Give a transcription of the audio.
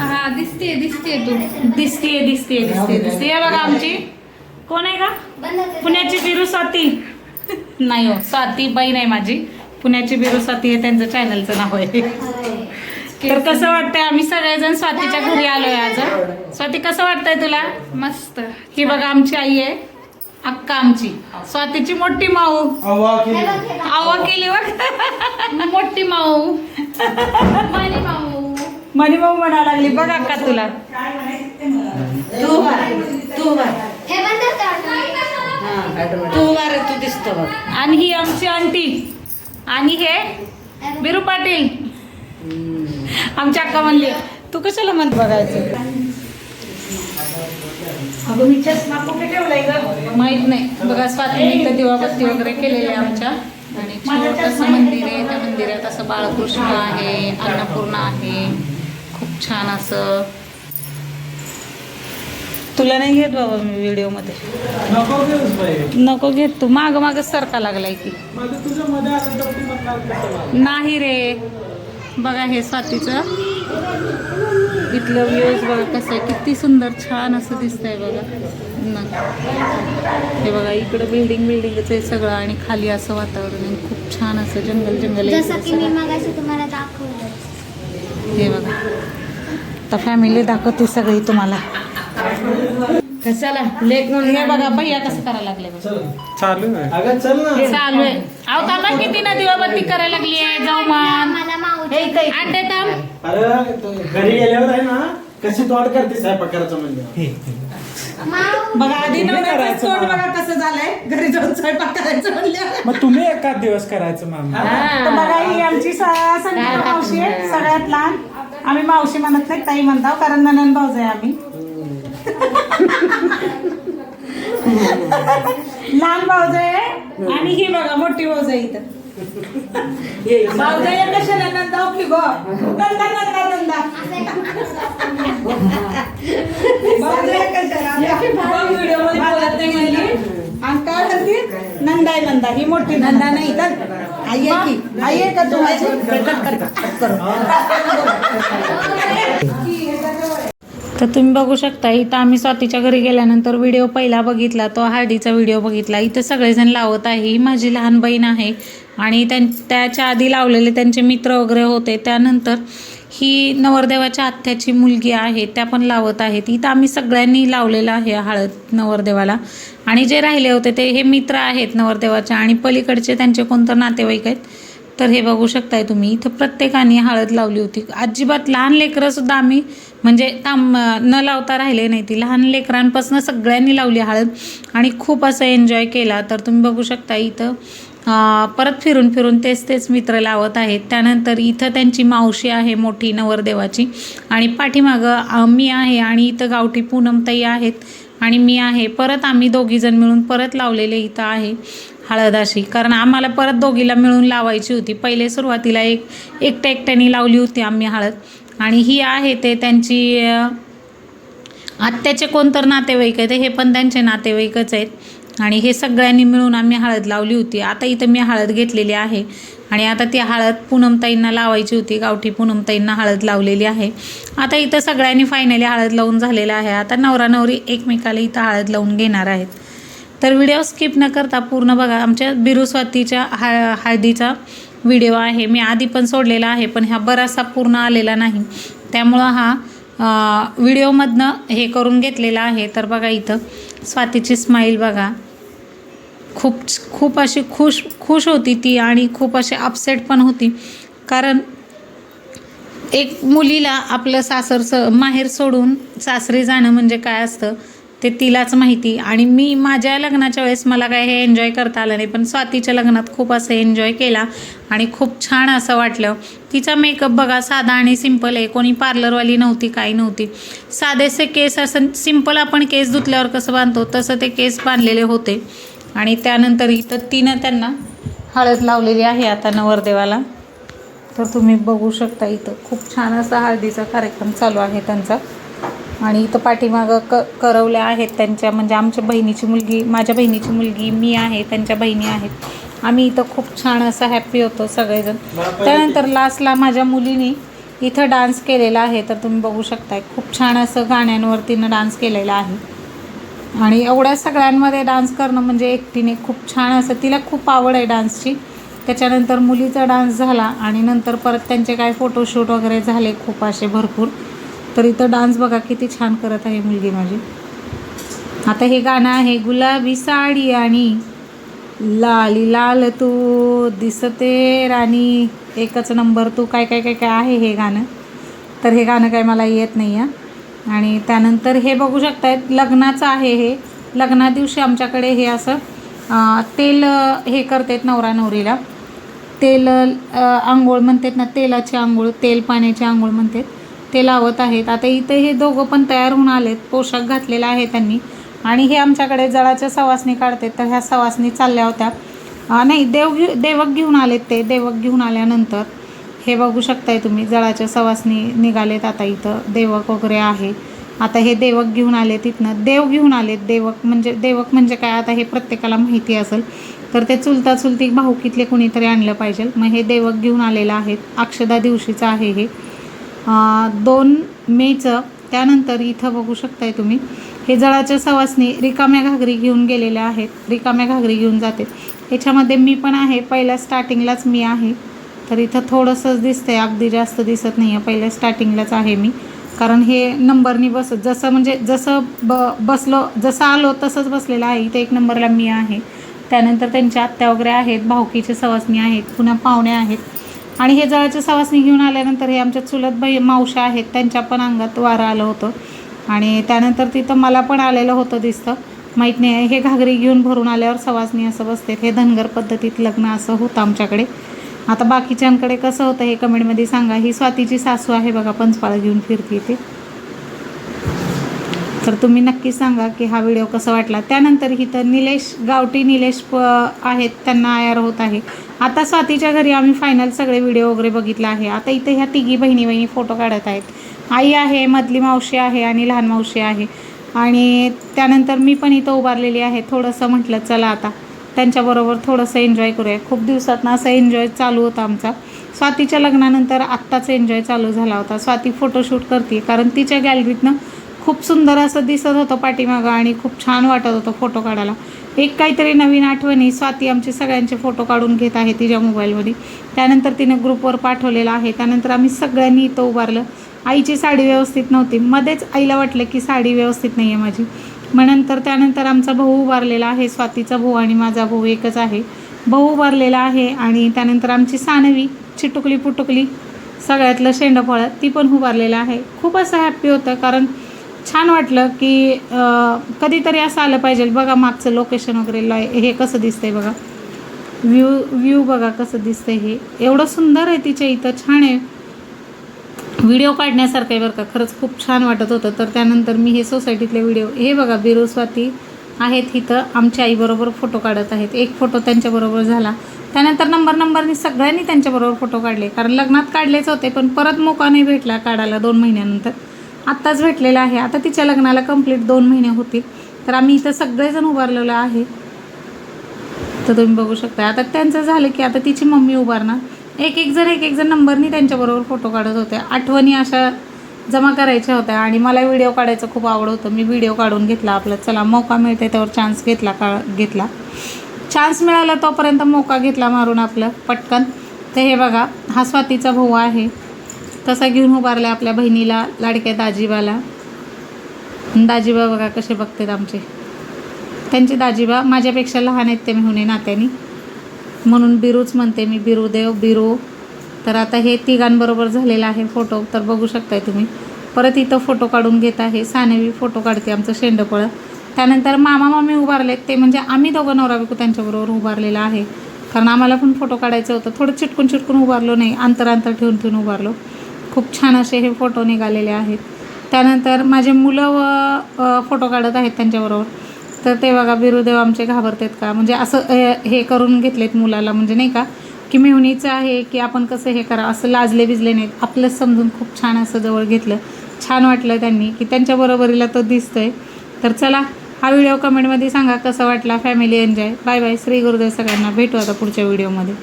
हा दिसते दिसते तू. दिसतीये दिसतीये दिसते दिसते बघा आमची. कोण आहे का? पुण्याची बिरू स्वाती. नाही हो स्वाती बहीण आहे माझी. पुण्याची बिरू स्वाती हे त्यांचं चॅनलचं नाव आहे. तर कसं वाटतंय? आम्ही सगळेजण स्वातीच्या घरी आलोय आज स्वाती कसं वाटतंय तुला? मस्त. ही बघा आमची आई आहे. अक्का आमची. स्वातीची मोठी माऊ. आवा केली. बघ मोठी माऊ. माली माऊ. मनी माऊ म्हणा लागली. बघ अक्का तुला. तू तू हे तू मार तू दिसतो बघ. आणि ही आमची आंटी. आणि हे बिरू पाटील. आमची अक्का म्हणली तू कशाला म्हणत बघायचं? अगं मी चष्मा कुठे ठेवलाय ग? माहीत नाही. बघा स्वातीने इथं दिवाबत्ती वगैरे केलेली आहे आमच्या. आणि छोटंसं मंदिर आहे. त्या मंदिरात असं बाळकृष्ण आहे अन्नपूर्णा आहे. खूप छान असं. तुला नाही घेत बाबा मी व्हिडिओमध्ये? नको घेत तू. माग माग सरका लागलाय की? नाही रे. बघा हे स्वातीचं. इथलं व्ह्यूज बघा कसं आहे. किती सुंदर छान असं दिसतंय बघा. न. हे बघा इकडं बिल्डिंग बिल्डिंगच आहे सगळं आणि खाली असं वातावरण आहे. खूप छान असं जंगल जंगल आहे. जसं इकडं की मी सगळं. मगाशी तुम्हाला दाखवलं. हे बघा. आता फॅमिली दाखवते सगळी तुम्हाला. कशाला? लेख म्हणून हे बघा भैया कसं करायला लागले बघा. चल. चालू आहे. अगं चल ना. चालू आहे. अहो थांबा किती ना दिवाबत्ती करायला लागली आहे जाऊ मान हे इथं अंडे थांब अरे तू घरी गेल्यावर आहे ना कशी तोड करते स्वयंपाक करायचं म्हणजे बघा आधी तुम्ही नवऱ्याचं करायचं तोंड मला. बघा कसं झालंय. घरी जाऊन स्वयंपाक करायचं म्हणल्यावर. मग तुम्ही एकाच दिवस करायचं मामा. तर बघा ही आमची स- संगीता मावशी आहे सगळ्यात लहान. आम्ही मावशी म्हणत नाही ताई म्हणतो कारण ननन भाऊज आहे आम्ही. लहान भाऊज आहे आणि ही बघा मोठी भाऊज आहे इथं. कशाला नंदा आपली गो. नंदा नंदा नंदा भाऊज आहे कशाला व्हिडिओमध्ये बोलत नाही म्हणली. आणि काय म्हणते? नंदा आहे नंदा. ही मोठी नंदा नाही तर. आई आहे की? आई आहे का तू? तर तुम्ही बघू शकता इथं आम्ही स्वातीच्या घरी गेल्यानंतर व्हिडिओ पहिला बघितला तो हळदीचा व्हिडिओ बघितला. इथं सगळेजण लावत आहे. ही माझी लहान बहीण आहे. आणि त्यां त्याच्या आधी लावलेले त्यांचे मित्र वगैरे होते. त्यानंतर ही नवरदेवाच्या आत्याची मुलगी आहे त्या पण लावत आहेत. इथं आम्ही सगळ्यांनी लावलेलं आहे हळद नवरदेवाला. आणि जे राहिले होते ते हे मित्र आहेत नवरदेवाच्या आणि पलीकडचे त्यांचे कोणतं नातेवाईक आहेत तर हे बघू शकताय तुम्ही. इथं प्रत्येकाने हळद लावली होती. अजिबात लहान लेकरंसुद्धा आम्ही म्हणजे थांब न लावता राहिले नाही ती. लहान लेकरांपासून सगळ्यांनी लावली हळद आणि खूप असं एन्जॉय केला. तर तुम्ही बघू शकता इथं परत फिरून फिरून तेच तेच मित्र लावत आहेत. त्यानंतर इथं त्यांची मावशी आहे मोठी नवरदेवाची. आणि पाठीमागं मी आहे आणि इथं गावठी पूनमताई आहेत आणि मी आहे. परत आम्ही दोघीजण मिळून परत लावलेले इथं आहे हळदाशी. कारण आम्हाला परत दोघीला मिळून लावायची होती. पहिले सुरुवातीला एक एकट्या एकट्याने लावली होती आम्ही हळद. आणि ही आहे ते त्यांची आत्याचे कोणतर नातेवाईक आहेत? हे पण त्यांचे नातेवाईकच आहेत. आणि हे सगळ्यांनी मिळून आम्ही हळद लावली होती. आता इथं मी हळद घेतलेली आहे. आणि आता ती हळद पूनमताईंना लावायची होती. गावठी पूनमताईंना हळद लावलेली आहे. आता इथं सगळ्यांनी फायनली हळद लावून झालेलं आहे. आता नवरा नवरी एकमेकाला इथं हळद लावून घेणार आहेत. तर व्हिडिओ स्किप न करता पूर्ण बघा. आमच्या बिरू स्वातीच्या हा हळदीचा व्हिडिओ आहे. मी आधी पण सोडलेला आहे पण ह्या बराचसा पूर्ण आलेला नाही. त्यामुळं हा व्हिडिओमधनं हे करून घेतलेला आहे. तर बघा इथं स्वातीची स्माईल बघा. खूप खूप अशी खुश खुश होती ती आणि खूप अशी अपसेट पण होती. कारण एक मुलीला आपलं सासर स माहेर सोडून सासरी जाणं म्हणजे काय असतं ते तिलाच माहिती. आणि मी माझ्या लग्नाच्या वेळेस मला काय हे एन्जॉय करता आलं नाही पण स्वातीच्या लग्नात खूप असं एन्जॉय केला आणि खूप छान असं वाटलं. तिचा मेकअप बघा साधा आणि सिंपल आहे. कोणी पार्लरवाली नव्हती काही नव्हती. साधेसे केस असं सिंपल आपण केस धुतल्यावर कसं बांधतो तसं ते केस बांधलेले होते. आणि त्यानंतर इथं तिनं त्यांना हळद लावलेली आहे आता नवरदेवाला. तर तुम्ही बघू शकता इथं खूप छान असा हळदीचा कार्यक्रम चालू आहे त्यांचा. आणि इथं पाठीमागं क करवल्या आहेत त्यांच्या म्हणजे आमच्या बहिणीची मुलगी माझ्या बहिणीची मुलगी मी आहे त्यांच्या बहिणी आहेत. आम्ही इथं खूप छान असं हॅप्पी होतो सगळेजण. त्यानंतर लास्टला माझ्या मुलीने इथं डान्स केलेला आहे तर तुम्ही बघू शकताय. खूप छान असं गाण्यांवर तिनं डान्स केलेला आहे. आणि एवढ्या सगळ्यांमध्ये डान्स करणं म्हणजे एकटीने खूप छान असं तिला खूप आवड आहे डान्सची त्याच्यानंतर मुलीचा डान्स झाला आणि नंतर परत त्यांचे काय फोटोशूट वगैरे झाले खूप असे भरपूर. तर इथं डान्स बघा किती छान करत आहे मुलगी माझी. आता हे गाणं आहे गुलाबी साडी आणि लाली लाल तू दिसते राणी. एकच नंबर तू काय काय काय काय आहे हे गाणं. तर हे गाणं काय मला येत नाही आहे आणि त्यानंतर हे बघू शकतायत लग्नाचं आहे हे. लग्ना दिवशी आमच्याकडे हे असं तेल हे करतात नवरा नवरीला. तेल आंघोळ म्हणतात ना तेलाची आंघोळ तेल पाण्याची आंघोळ म्हणतात. ते लावत आहेत. आता इथं हे दोघं पण तयार होऊन आलेत. पोशाख घातलेला आहे त्यांनी. आणि हे आमच्याकडे जळाच्या सवासणी काढतात. तर ह्या सवासणी चालल्या होत्या. नाही देव घेऊ देवक घेऊन आलेत ते. देवक घेऊन आल्यानंतर हे बघू शकताय तुम्ही जळाच्या सवासनी निघालेत आता इथं देवक वगैरे आहे. आता हे देवक घेऊन आले तिथनं देव घेऊन आलेत देवक म्हणजे देवक म्हणजे काय आता हे प्रत्येकाला माहिती असेल. तर ते चुलता चुलती भाऊकीतले कुणीतरी आणलं पाहिजे. मग हे देवक घेऊन आलेलं आहे अक्षदा दिवशीचं आहे हे. दोन मेचं त्यानंतर इथं बघू शकताय तुम्ही. हे जळाच्या सवासनी रिकाम्या घागरी घेऊन गेलेल्या आहेत. रिकाम्या घागरी घेऊन जाते. याच्यामध्ये मी पण आहे. पहिल्या स्टार्टिंगलाच मी आहे. तर इथं थोडंसंच दिसतंय. अगदी जास्त दिसत नाही आहे पहिल्या स्टार्टिंगलाच आहे मी. कारण हे नंबरनी बस जसं म्हणजे जसं ब बसलो जसं आलो तसंच बसलेलं आहे. इथे एक नंबरला मी आहे. त्यानंतर त्यांच्या आत्या वगैरे आहेत. भाऊकीचे सवासणी आहेत. पुन्हा पाहुणे आहेत. आणि हे जळाचे सवासणी घेऊन आल्यानंतर हे आमच्या चुलत बाई मावशा आहेत. त्यांच्या पण अंगात वारं आलं होतं. आणि त्यानंतर तिथं मला पण आलेलं होतं दिसतं. माहीत नाही. हे घागरी घेऊन भरून आल्यावर सवासणी असं बसते हे धनगर पद्धतीत लग्न असं होतं आमच्याकडे. आता बाकीच्यांकडे कसं होतं हे कमेंटमध्ये सांगा. ही स्वातीची सासू आहे बघा पंचपाळ घेऊन फिरते ते तर तुम्ही नक्की सांगा की हा व्हिडिओ कसा वाटला. त्यानंतर इथं निलेश गावठी निलेश प आहेत त्यांना आयार होत आहे. आता स्वातीच्या घरी आम्ही फायनल सगळे व्हिडिओ वगैरे बघितला आहे. आता इथे ह्या तिघी बहिणी बहिणी फोटो काढत आहेत. आई आहे मधली मावशी आहे आणि लहान मावशी आहे. आणि त्यानंतर मी पण इथं उभारलेली आहे. थोडंसं म्हटलं चला आता. त्यांच्याबरोबर थोडंसं एन्जॉय करूया. खूप दिवसातनं असं एन्जॉय चालू होता आमचा. स्वातीच्या लग्नानंतर आत्ताच एन्जॉय चालू झाला होता. स्वाती फोटोशूट करते कारण तिच्या गॅलरीतनं खूप सुंदर असं दिसत होतं पाठीमागं आणि खूप छान वाटत होतं फोटो काढायला. एक काहीतरी नवीन आठवणी स्वाती आमचे सगळ्यांचे फोटो काढून घेत आहे तिच्या मोबाईलमध्ये त्यानंतर तिने ग्रुपवर पाठवलेला आहे. त्यानंतर आम्ही सगळ्यांनी इथं उभारलं. आईची साडी व्यवस्थित नव्हती. मध्येच आईला वाटलं की साडी व्यवस्थित नाही आहे माझी. मग नंतर त्यानंतर आमचा भाऊ उभारलेला आहे स्वातीचा भाऊ आणि माझा भाऊ एकच आहे. भाऊ उभारलेला आहे आणि त्यानंतर आमची सानवी चिटुकली पुटुकली सगळ्यातलं शेंडफळं ती पण उभारलेलं आहे. खूप असं हॅप्पी होतं कारण छान वाटलं की कधीतरी असं आलं पाहिजे बघा मागचं लोकेशन वगैरे लॉय हे कसं दिसतंय बघा. व्ह्यू व्ह्यू बघा कसं दिसतंय हे. एवढं सुंदर आहे तिच्या इथं छान आहे. व्हिडिओ काढण्यासारखं आहे बरं का. खरंच खूप छान वाटत होतं. तर त्यानंतर मी हे सोसायटीतले व्हिडिओ हे बघा बिरुस्वाती आहेत इथं. आमच्या आईबरोबर फोटो काढत आहेत. एक फोटो त्यांच्याबरोबर झाला. त्यानंतर नंबर नंबरनी सगळ्यांनी त्यांच्याबरोबर फोटो काढले. कारण लग्नात काढलेच होते पण परत मोका नाही भेटला काढायला दोन महिन्यानंतर. आत्ताच भेटलेला आहे. आता तिच्या लग्नाला कंप्लीट दोन महिने होतील. तर आम्ही इथं सगळेजण उभारलेलो आहे. तर तुम्ही बघू शकता. आता त्यांचं झालं की आता तिची मम्मी उभारणार. एक एक जण एक एक जण नंबरनी त्यांच्याबरोबर फोटो काढत होते. आठवणी अशा जमा करायच्या होत्या आणि मला व्हिडिओ काढायचं खूप आवड होतं. मी व्हिडिओ काढून घेतला आपला. चला मौका मिळते त्यावर चान्स घेतला का घेतला. चान्स मिळाला तोपर्यंत मौका घेतला मारून आपलं पटकन. तर हे बघा हा स्वातीचा भाऊ आहे. कसा घेऊन उभारला आपल्या बहिणीला लाडक्या दाजीबाला. दाजीबा बघा कसे बघतात आमचे. त्यांचे दाजीबा माझ्यापेक्षा लहान आहेत ते मेहुणे नात्यानी. म्हणून बिरूच म्हणते मी बिरुदेव बिरू. तर आता हे तिघांबरोबर झालेला आहे फोटो तर बघू शकताय तुम्ही. परत इथं फोटो काढून घेत आहे सानेवी फोटो काढते आमचं शेंडपळं. त्यानंतर मामा मामी उभारलेत ते म्हणजे आम्ही दोघं नवरा बायको त्यांच्याबरोबर उभारलेला आहे. कारण आम्हाला पण फोटो काढायचं होतं थोडं चिटकून चिटकून उभारलो नाही अंतर अंतर ठेवून ठेवून उभारलो. खूप छान असे हे फोटो निघालेले आहेत. त्यानंतर माझे मुलं व फोटो काढत आहेत त्यांच्याबरोबर. तर ते बघा बिरुदेव आमचे घाबरतात का? म्हणजे असं हे करून घेतलेत मुलाला म्हणजे नाही का? की मेहुणीचं आहे की आपण कसं हे करा असं लाजले बिजले नाहीत आपलंच समजून खूप छान असं जवळ घेतलं. छान वाटलं त्यांनी की त्यांच्या बरोबरीला तो दिसतोय. तर चला हा व्हिडिओ कमेंटमध्ये सांगा कसा वाटला. Family enjoy bye bye Shri Gurudev सगळ्यांना. भेटू आता पुढच्या व्हिडिओमध्ये.